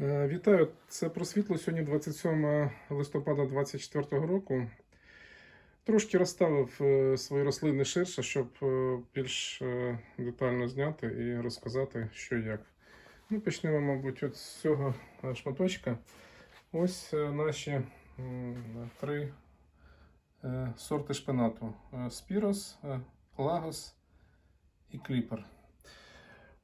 Е, Вітаю, це про світло сьогодні 27 листопада 2024 року. Трошки розставив е, свої рослини ширше, щоб е, більш детально зняти і розказати, що як. Ну, почнемо, мабуть, от з цього шматочка. Ось наші три сорти шпинату: Спірос, Лагос і Кліпер.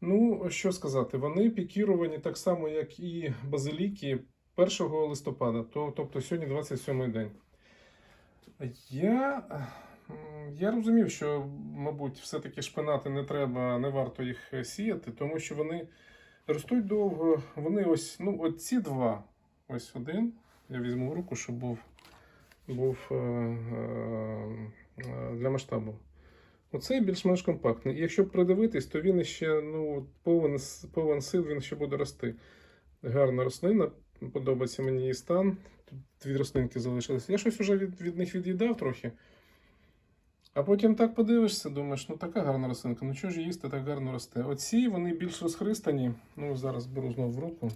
Ну, що сказати, вони пікіровані так само, як і базиліки 1 листопада, то, тобто сьогодні 27 день. Я, я розумів, що, мабуть, все-таки шпинати не треба, не варто їх сіяти, тому що вони ростуть довго. Вони ось, ну, от ці два, ось один. Я візьму в руку, щоб був, був е, е, для масштабу. Оцей більш-менш компактний. І якщо придивитись, то він ще ну, повен, повен сил, він ще буде рости. Гарна рослина, подобається мені її стан. Тут дві рослинки залишилися. Я щось вже від, від них від'їдав трохи. А потім так подивишся, думаєш, ну така гарна рослинка, ну чого ж їсти так гарно росте. Оці вони більш розхристані. Ну, зараз беру знову в руку.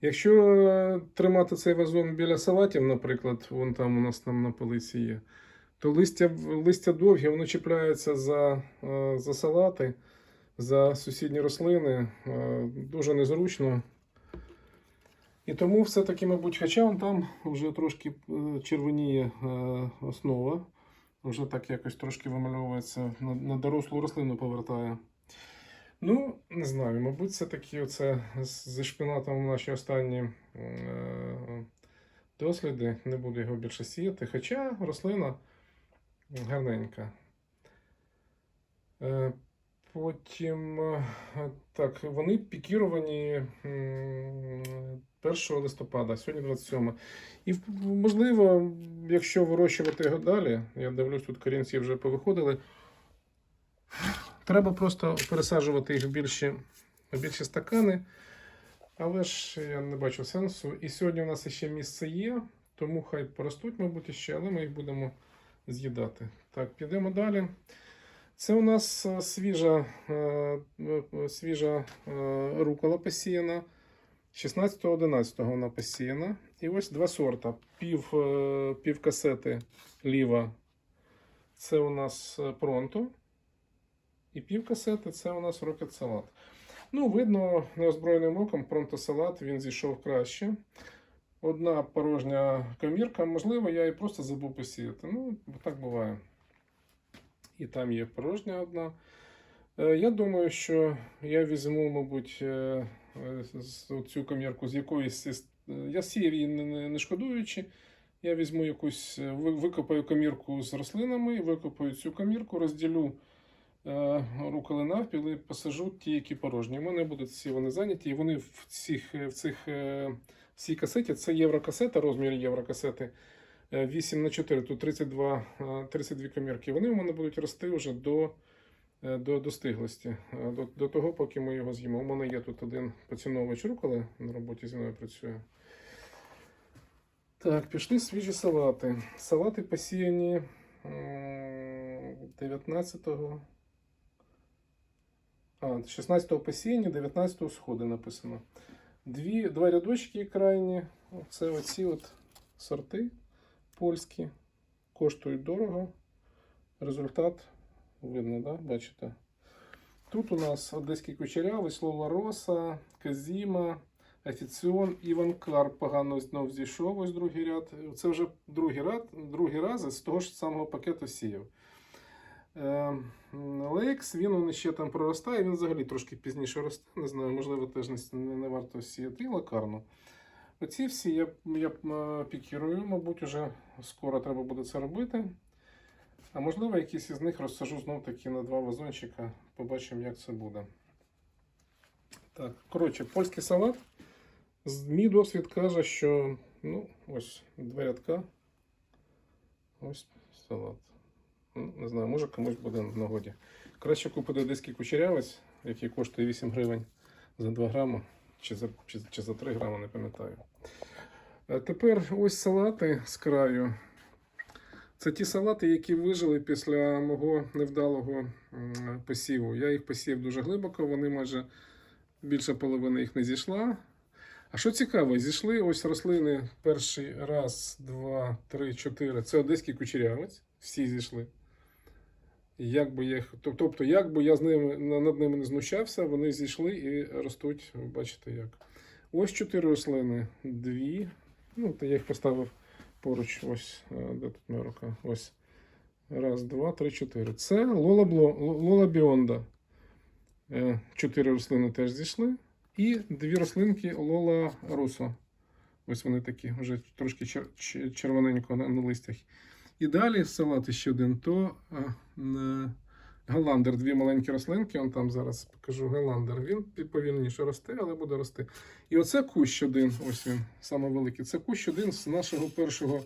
Якщо е, тримати цей вазон біля салатів, наприклад, вон там у нас там на полиці є, то листя, листя довгі, воно чіпляється за, е, за салати, за сусідні рослини. е, Дуже незручно. І тому все-таки, мабуть, хоча вон там вже трошки е, червоніє основа, вже так якось трошки вимальовується, на, дорослу рослину повертає. Ну, не знаю, мабуть, все-таки оце з- зі шпинатом наші останні досліди. Не буду його більше сіяти, хоча рослина гарненька. Е, Потім е, так, вони пікіровані 1 листопада, сьогодні 27. І можливо, якщо вирощувати його далі, я дивлюсь, тут корінці вже повиходили. Треба просто пересаджувати їх в більші, в більші стакани. Але ж я не бачу сенсу. І сьогодні у нас ще місце є, тому хай поростуть, мабуть, іще, але ми їх будемо з'їдати. Так, підемо далі. Це у нас е, свіжа, е, е, свіжа рукола посіяна. 16-11 вона посіяна. І ось два сорта. Пів, пів касети ліва. Це у нас пронто. І пів касети це у нас рокет салат. Ну, видно, неозброєним оком пронто салат він зійшов краще. Одна порожня комірка, можливо, я і просто забув посіяти. Ну, так буває. І там є порожня одна. Е, Я думаю, що я візьму, мабуть, е, е, цю комірку з якоїсь. Я сіяв її не- шкодуючи. Я візьму якусь, викопаю комірку з рослинами, викопаю цю комірку, розділю руколи навпіл і посажу ті, які порожні. У мене будуть всі вони зайняті, і вони в цих, в цих цій касеті, це єврокасета, розмір єврокасети. 8 на 4, тут 32, е, 32 комірки. Вони у мене будуть рости вже до, е, до достиглості, е, до, до того, поки ми його з'їмо. У мене є тут один поціновувач руколи на роботі зі мною працює. Так, пішли свіжі салати. Салати посіяні 19-го. А, 16-го посіяння, 19-го сходи написано. Дві, два рядочки крайні. Це оці от сорти польські. Коштують дорого. Результат видно, да? бачите? Тут у нас одеський кучерявий, Лола Роса, Казіма, Афіціон, Іван Кар погано знов зійшов, ось другий ряд. Це вже другий ряд, другий раз з того ж самого пакету сіяв. Е, Лекс, він он ще там проростає, він взагалі трошки пізніше росте. Не знаю, можливо, теж не, не, варто сіяти. Лакарну. Оці всі я, я е, пікірую, мабуть, уже скоро треба буде це робити. А можливо, якісь із них розсажу знов таки на два вазончика. Побачимо, як це буде. Так, коротше, польський салат. Мій досвід каже, що ну, ось два. Ось салат. Ну, не знаю, може комусь буде в нагоді. Краще купити одеський кучерявець, який коштує 8 гривень за 2 грами, чи за, чи, чи за 3 грами, не пам'ятаю. Тепер ось салати з краю. Це ті салати, які вижили після мого невдалого посіву. Я їх посів дуже глибоко, вони майже більша половина їх не зійшла. А що цікаво, зійшли ось рослини перший раз, два, три, чотири. Це одеський кучерявець. Всі зійшли. Як би їх- тобто, як би я з ними, над ними не знущався, вони зійшли і ростуть, бачите як. Ось чотири рослини, дві. Ну, я їх поставив поруч. Ось, е, де тут моя рука? Ось. Раз, два, три, чотири. Це Лола, Бло, Лола Біонда. Е, Чотири рослини теж зійшли. І дві рослинки Лола Русо. Ось вони такі, вже трошки червоненько на листях. І далі салат ще один, то а, Галандер, дві маленькі рослинки, он там зараз покажу Галандер. Він повільніше росте, але буде рости. І оце кущ один, ось він, саме великий. Це кущ один з нашого першого,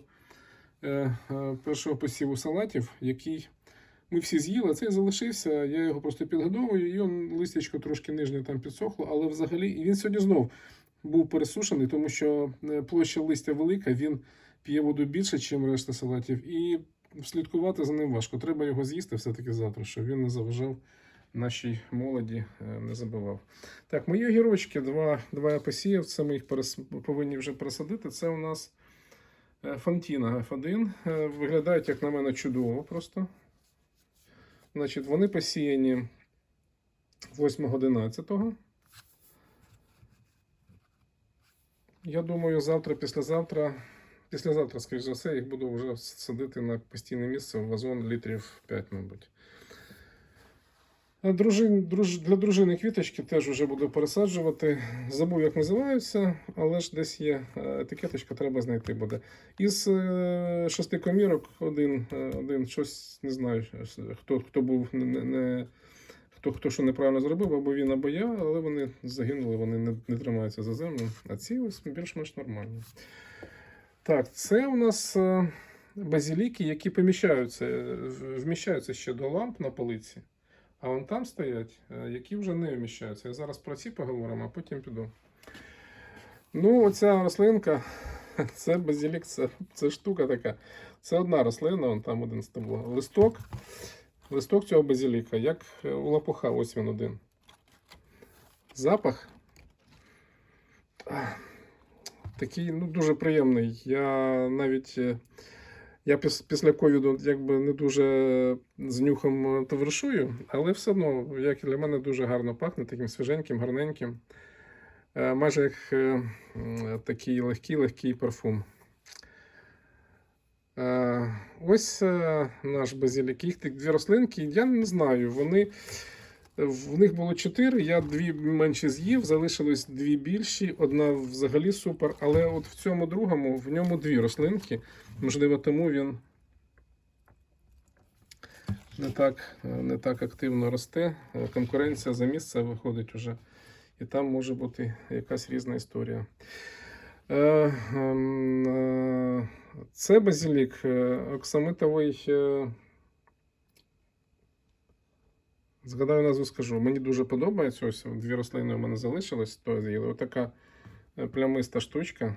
е, е, першого посіву салатів, який ми всі з'їли, цей залишився. Я його просто підгодовую, і он листячко трошки нижнє там підсохло, але взагалі і він сьогодні знов був пересушений, тому що е, площа листя велика, він п'є воду більше, ніж решта салатів, і слідкувати за ним важко. Треба його з'їсти все-таки завтра, щоб він не заважав нашій молоді, е, не забивав. Так, мої огірочки, два, два я посіяв, це ми їх перес... повинні вже пересадити. Це у нас е, Фантіна F1. Е, Виглядають, як на мене, чудово просто. Значить, вони посіяні 8.11. Я думаю, завтра, післязавтра, післязавтра, скоріш за все, їх буду вже садити на постійне місце в вазон літрів 5, мабуть. Дружин, друж, для дружини квіточки теж вже буду пересаджувати. Забув, як називаються, але ж десь є е, етикеточка, треба знайти буде. Із е, шести комірок один, е, один щось не знаю, хто, хто був не, не- хто, хто що неправильно зробив, або він, або я, але вони загинули, вони не, не тримаються за землю. А ці ось більш-менш нормальні. Так, це у нас е, базіліки, які поміщаються, е, вміщаються ще до ламп на полиці. А вон там стоять, е, які вже не вміщаються. Я зараз про ці поговоримо, а потім піду. Ну, оця рослинка, це базилік, це, це штука така. Це одна рослина, вон там один стебло. Листок. Листок цього базиліка, як у лопуха, ось він один. Запах. Такий ну, дуже приємний. Я навіть. е, я піс- після ковіду якби не дуже з нюхом е, товаришую, але все одно, як для мене, дуже гарно пахне, таким свіженьким, гарненьким. Майже як е, такий легкий, легкий парфум. Ось наш базилік. Їх дві рослинки. Я не знаю. Вони, в них було чотири, я дві менші з'їв, залишилось дві більші, одна взагалі супер. Але от в цьому другому в ньому дві рослинки. Можливо, тому він не так, не так активно росте. Конкуренція за місце виходить уже. І там може бути якась різна історія. Е, ем, е, Це базилік е, оксамитовий. е, Згадаю назву скажу. Мені дуже подобається. Ось дві рослини у мене залишились, то з'їли. Отака е, плямиста штучка.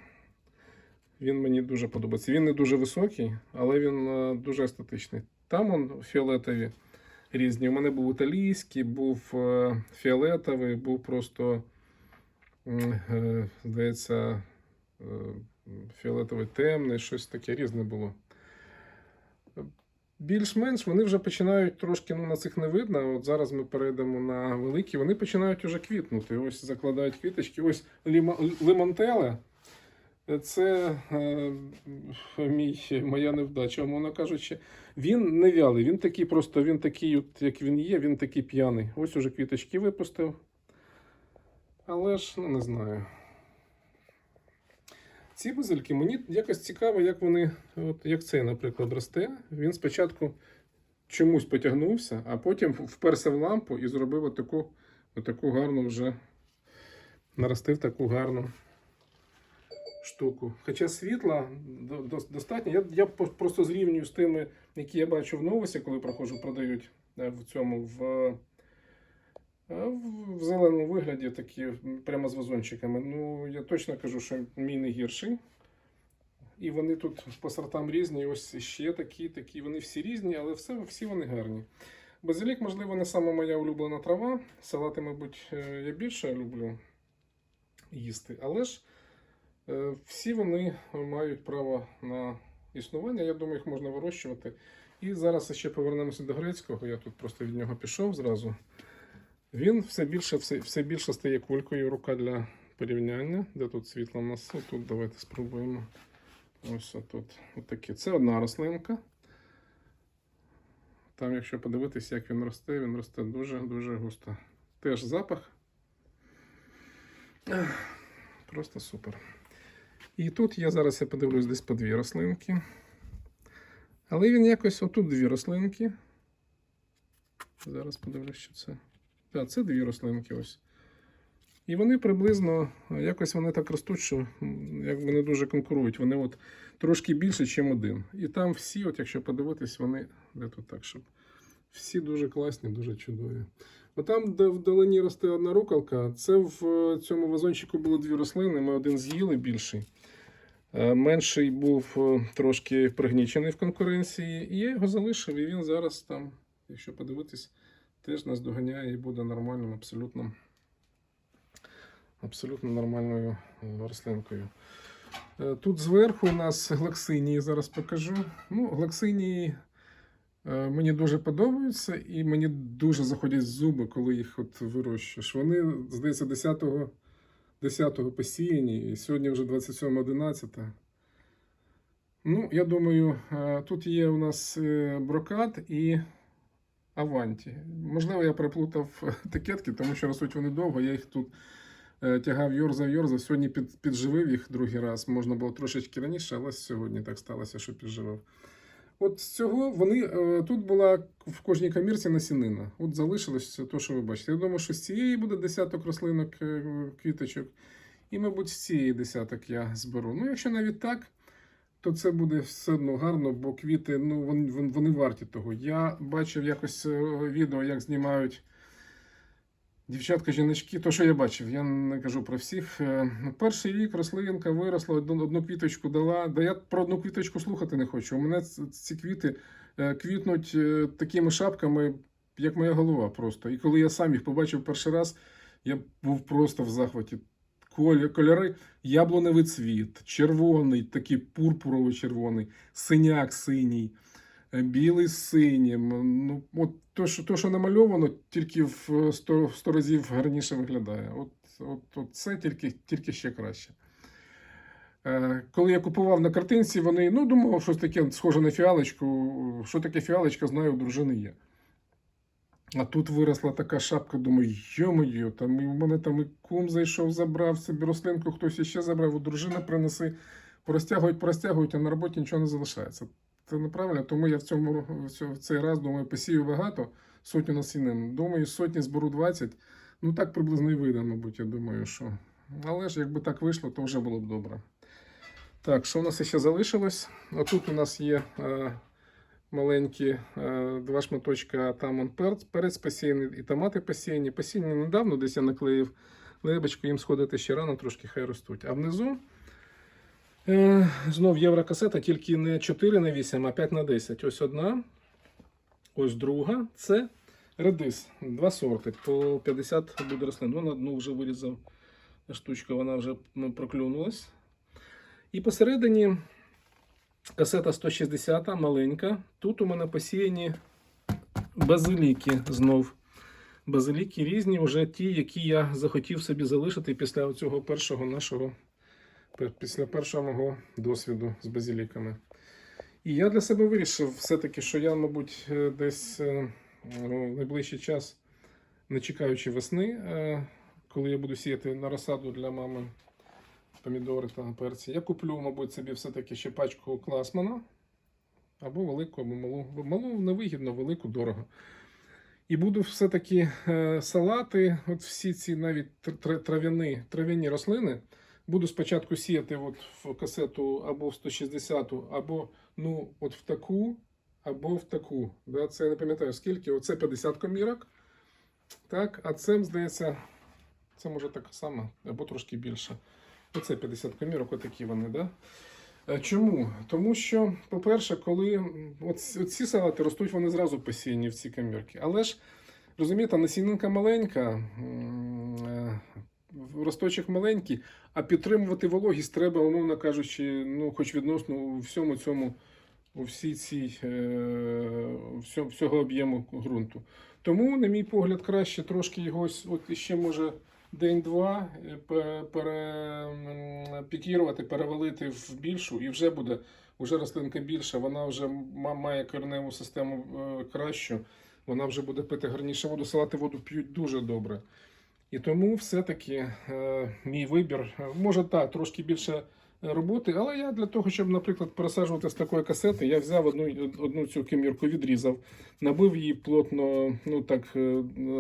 Він мені дуже подобається. Він не дуже високий, але він е, дуже естетичний. Там он фіолетові різні. У мене був італійський, був е, фіолетовий, був просто, здається, фіолетовий темний, щось таке різне було. Більш-менш вони вже починають трошки, ну на цих не видно. От зараз ми перейдемо на великі, вони починають вже квітнути. Ось закладають квіточки. Ось ліма- лимонтеле. Це е, мій, моя невдача, умовно кажучи. Він не вялий, він такий просто, він такий, от, як він є, він такий п'яний. Ось уже квіточки випустив. Але ж, ну не знаю. Ці базильки, мені якось цікаво, як вони, от як цей, наприклад, росте. Він спочатку чомусь потягнувся, а потім вперся в лампу і зробив отаку, отаку гарну вже наростив таку гарну штуку. Хоча світла до- до- достатньо. Я, я просто зрівнюю з тими, які я бачу в новості, коли проходжу, продають е, в цьому в, в, в зеленому вигляді, такі прямо з вазончиками. Ну, я точно кажу, що мій не гірший. І вони тут по сортам різні. Ось ще такі, такі. Вони всі різні, але все, всі вони гарні. Базилік, можливо, не саме моя улюблена трава. Салати, мабуть, е, я більше люблю їсти. Але ж е, всі вони мають право на існування. Я думаю, їх можна вирощувати. І зараз ще повернемося до грецького. Я тут просто від нього пішов зразу. Він все більше, все, все більше стає кулькою. Рука для порівняння. Де тут світло у нас? Тут давайте спробуємо. Ось тут. Отакі. Це одна рослинка. Там, якщо подивитися, як він росте, він росте дуже-дуже густо. Теж запах. Просто супер. І тут я зараз я подивлюсь десь по дві рослинки. Але він якось отут дві рослинки. Зараз подивлюсь, що це. Це дві рослинки ось. І вони приблизно, якось вони так ростуть, що якби не дуже конкурують. Вони от трошки більше, ніж один. І там всі, от якщо подивитись, вони. Де тут так, щоб. Всі дуже класні, дуже чудові. Отам, де вдалині росте одна рукалка, це в е, цьому вазончику було дві рослини. Ми один з'їли більший. Е, Менший був е, трошки пригнічений в конкуренції, і я його залишив, і він зараз там, якщо подивитись, теж нас доганяє і буде нормальним, абсолютно, абсолютно нормальною е, рослинкою. Е, Тут зверху у нас глаксинії, зараз покажу. Ну, глаксинії е, мені дуже подобаються, і мені дуже заходять зуби, коли їх от вирощуєш. Вони, здається, 10-го 10-го посіяні, і сьогодні вже 27.11. Ну, я думаю, тут є у нас брокат і Аванті. Можливо, я переплутав етикетки, тому що ростуть вони довго. Я їх тут е, тягав йорзав, йорзав. Сьогодні під, підживив їх другий раз. Можна було трошечки раніше, але сьогодні так сталося, що підживив. От з цього вони е, тут була в кожній камірці насінина. От залишилось те, що ви бачите. Я думаю, що з цієї буде десяток рослинок е, квіточок, і, мабуть, з цієї десяток я зберу. Ну, якщо навіть так, то це буде все одно гарно, бо квіти ну, вони, вони- варті того. Я бачив якось е, відео, як знімають дівчатка, жіночки. То, що я бачив, я не кажу про всіх. Е, Перший рік рослинка виросла, одну, квіточку дала. Да я про одну квіточку слухати не хочу. У мене ці квіти е, квітнуть такими шапками, як моя голова просто. І коли я сам їх побачив перший раз, я був просто в захваті. Кольори яблуневий цвіт, червоний, такий пурпуровий червоний, синяк синій, е, білий синім. Ну, от то, що, то, що намальовано, тільки в 100, 100 разів гарніше виглядає. От, от, от це тільки, тільки ще краще. Е, Коли я купував на картинці, вони ну, думав, щось таке схоже на фіалочку. Що таке фіалочка, знаю, у дружини є. А тут виросла така шапка, думаю, йо-моє, там і в мене там і кум зайшов, забрав собі рослинку, хтось іще забрав, у дружина принеси, порозтягують, порозтягують, а на роботі нічого не залишається. Це неправильно, тому я в цьому в цей раз думаю, посію багато, сотню насінин. Думаю, сотні зберу 20. Ну так приблизно і вийде, мабуть, я думаю, що. Але ж якби так вийшло, то вже було б добре. Так, що у нас ще залишилось? Отут у нас є е, маленькі е, два шматочка там он перець, перець посіяний і томати посіяні. Посіяні недавно, десь я наклеїв лебочку, їм сходити ще рано, трошки хай ростуть. А внизу е, знов єврокасета, тільки не 4 на 8, а 5 на 10. Ось одна, ось друга. Це редис. Два сорти. По 50 буде рослин. Вон одну вже вирізав штучка, вона вже ну, проклюнулась. І посередині касета 160 маленька. Тут у мене посіяні базиліки знов. Базиліки різні, вже ті, які я захотів собі залишити після цього першого нашого, після першого мого досвіду з базиліками. І я для себе вирішив все-таки, що я, мабуть, е, десь е, в найближчий час, не чекаючи весни, е, коли я буду сіяти на розсаду для мами помідори та перці, я куплю, мабуть, собі все-таки ще пачку класмана. Або велику, або малу. Малу невигідно, велику дорого. І буду все-таки е, салати, от всі ці навіть тр- тр- трав'яні, трав'яні рослини, буду спочатку сіяти от в касету або в 160, або ну, от в таку, або в таку. Да? Це я не пам'ятаю скільки. Оце 50 комірок. Так, а це, здається, це може так само, або трошки більше. Оце 50 комірок, отакі вони, да? Е, Чому? Тому що, по-перше, коли ці салати ростуть, вони зразу посіяні в ці камірки. Але ж, розумієте, насінинка маленька, е, росточок маленький, а підтримувати вологість треба, умовно кажучи, ну, хоч відносно у всьому цьому, у всій цій е, всього об'єму ґрунту. Тому, на мій погляд, краще трошки його от ще може день-два е, пе- пере, м, пікірувати, перевалити в більшу, і вже буде вже рослинка більша, вона вже має кореневу систему е, кращу, вона вже буде пити гарніше воду, салати воду п'ють дуже добре. І тому все-таки е, мій вибір е, може так, трошки більше роботи, але я для того, щоб, наприклад, пересаджувати з такої касети, я взяв одну, одну цю кимірку, відрізав, набив її плотно, ну так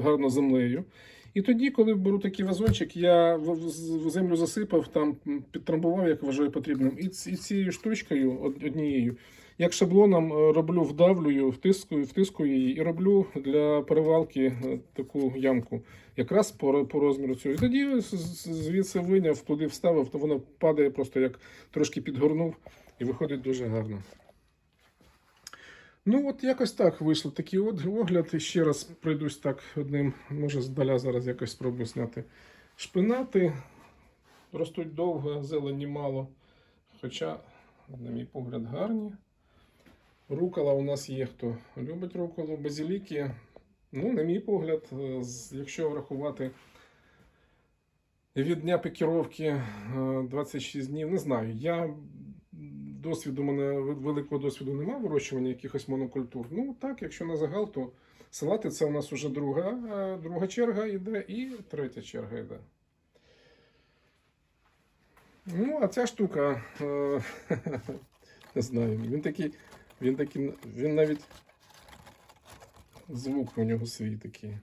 гарно землею. І тоді, коли беру такий вазончик, я землю засипав, там підтрамбував, як вважаю потрібним. І, цією штучкою, однією, як шаблоном е, роблю, вдавлюю, втискую, втискую її і роблю для перевалки е, таку ямку, якраз по, по розміру цього. І тоді звідси виняв, туди вставив, то воно падає просто як трошки підгорнув і виходить дуже гарно. Ну, от якось так вийшло такий огляд. І ще раз пройдусь так одним, може здаля зараз якось спробую зняти шпинати. Ростуть довго, зелені мало. Хоча, на мій погляд, гарні. Рукола у нас є, хто любить руколу, базіліки. Ну, на мій погляд, е, якщо врахувати від дня пікіровки е, 26 днів, не знаю. Я досвіду, мене великого досвіду немає вирощування якихось монокультур. Ну так, якщо на загал, то салати це у нас вже друга, е, друга черга йде і третя черга йде. Ну, а ця штука, е, не знаю, він такий, він такий, він навіть звук у нього свій такий.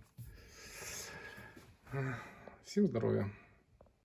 Всім здоров'я.